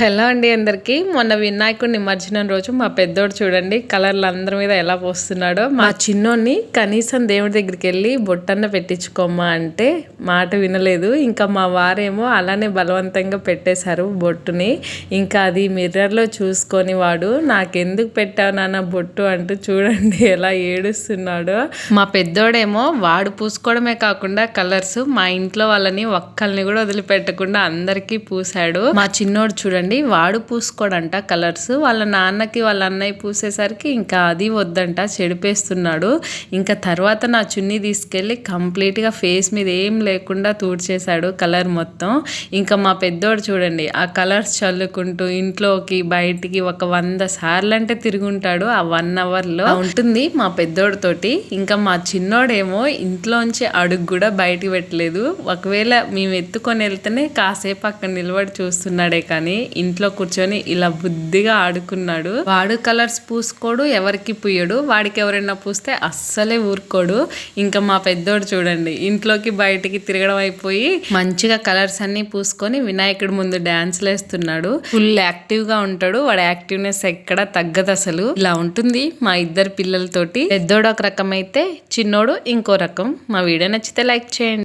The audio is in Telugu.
హలో అండి అందరికీ. మొన్న వినాయకుడు నిమజ్జనం రోజు మా పెద్దోడు చూడండి కలర్లు అందరి మీద ఎలా పోస్తున్నాడో. మా చిన్నోడిని కనీసం దేవుడి దగ్గరికి వెళ్ళి బొట్టన్న పెట్టించుకోమ్మా అంటే మాట వినలేదు. ఇంకా మా వారేమో అలానే బలవంతంగా పెట్టేశారు బొట్టుని. ఇంకా అది మిర్రర్లో చూసుకొని వాడు నాకెందుకు పెట్టావు నాన్న బొట్టు? అంటూ చూడండి ఎలా ఏడుస్తున్నాడో. మా పెద్దోడేమో వాడు పూసుకోవడమే కాకుండా కలర్స్ మా ఇంట్లో వాళ్ళని ఒక్కల్ని కూడా వదిలిపెట్టకుండా అందరికీ పూసాడు మా చిన్నోడు చూడండి చూడండి వాడు పూసుకోడంట కలర్స్. వాళ్ళ నాన్నకి వాళ్ళ అన్నయ్య పూసేసరికి ఇంకా అది వద్దంట చెడిపేస్తున్నాడు. ఇంకా తర్వాత నా చున్నీ తీసుకెళ్ళి కంప్లీట్గా ఫేస్ మీద ఏం లేకుండా తూడ్చేశాడు కలర్ మొత్తం. ఇంకా మా పెద్దోడు చూడండి ఆ కలర్స్ చల్లుకుంటూ ఇంట్లోకి బయటికి ఒక వంద సార్లు అంటే తిరుగుంటాడు ఆ వన్ అవర్లో. ఉంటుంది మా పెద్దోడితోటి ఇంకా మా చిన్నోడేమో ఇంట్లోంచి అడుగు కూడా బయటికి పెట్టలేదు. ఒకవేళ మేము ఎత్తుకొని వెళ్తేనే కాసేపు అక్కడ నిలబడి చూస్తున్నాడే కానీ ఇంట్లో కూర్చొని ఇలా బుద్ధిగా ఆడుకున్నాడు. వాడు కలర్స్ పూసుకోడు ఎవరికి పూయడు. వాడికి ఎవరైనా పూస్తే అస్సలే ఊరుకోడు. ఇంకా మా పెద్దోడు చూడండి ఇంట్లోకి బయటికి తిరగడం అయిపోయి మంచిగా కలర్స్ అన్ని పూసుకొని వినాయకుడి ముందు డాన్స్ వేస్తున్నాడు ఫుల్ యాక్టివ్గా ఉంటాడు. వాడు యాక్టివ్నెస్ ఎక్కడ తగ్గదు అసలు. ఇలా ఉంటుంది మా ఇద్దరు పిల్లలతోటి. పెద్దోడు ఒక రకం అయితే చిన్నోడు ఇంకో రకం. మా వీడియో నచ్చితే లైక్ చేయండి.